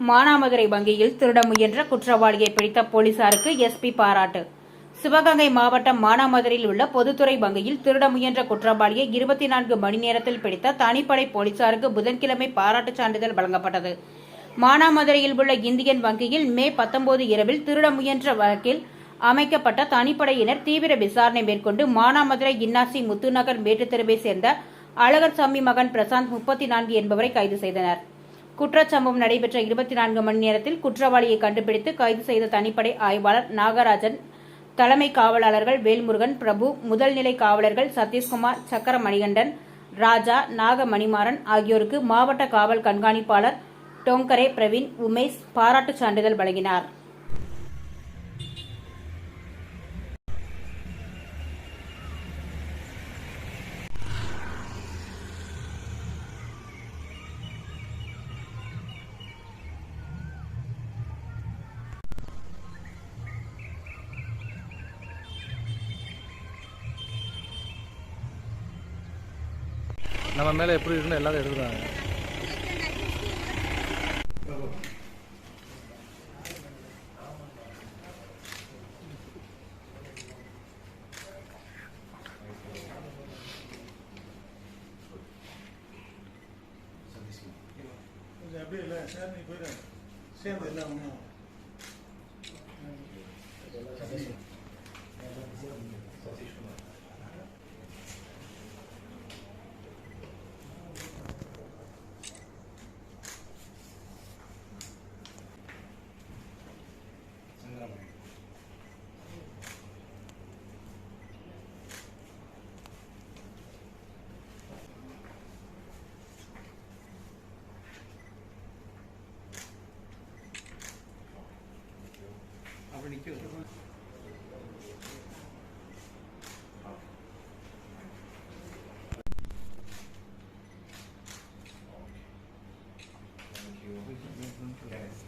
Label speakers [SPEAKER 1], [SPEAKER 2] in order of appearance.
[SPEAKER 1] மானாமதுரை வங்கியில் திருட முயன்ற குற்றவாளியை பிடித்த போலீசாருக்கு எஸ்பி பாராட்டு. சிவகங்கை மாவட்டம் மானாமதுரையில் உள்ள பொதுத்துறை வங்கியில் திருட முயன்ற குற்றவாளியை இருபத்தி நான்கு மணி நேரத்தில் பிடித்த தனிப்படை போலீசாருக்கு புதன்கிழமை பாராட்டுச் சான்றிதழ் வழங்கப்பட்டது. மானாமதுரையில் உள்ள இந்தியன் வங்கியில் மே பத்தொன்பது இரவில் திருட முயன்ற வழக்கில் அமைக்கப்பட்ட தனிப்படையினர் தீவிர விசாரணை மேற்கொண்டு மானாமதுரை இன்னாசி முத்துநகர் மேட்டுத்தெருவை சேர்ந்த அழகர்சாமி மகன் பிரசாந்த் முப்பத்தி நான்கு என்பவரை கைது செய்தனர். குற்றச்சம்பவம் நடைபெற்ற இருபத்தி நான்கு மணி நேரத்தில் குற்றவாளியை கண்டுபிடித்து கைது செய்த தனிப்படை ஆய்வாளர் நாகராஜன் தலைமை காவலாளர்கள் வேல்முருகன் பிரபு முதல்நிலை காவலர்கள் சதீஷ்குமார் சக்கர மணிகண்டன் ராஜா நாக மணிமாறன் ஆகியோருக்கு மாவட்ட காவல் கண்காணிப்பாளர் டோங்கரே பிரவீன் உமேஷ் பாராட்டுச் சான்றிதழ் வழங்கினார்.
[SPEAKER 2] நம்ம மேலே எப்படி இருக்குன்னு எல்லாரும் எடுத்துக்கிறாங்க.
[SPEAKER 3] அப்படியே இல்லை சார் நீ போயிடு. சேர்ந்து இல்லை ஒன்றும் Yes.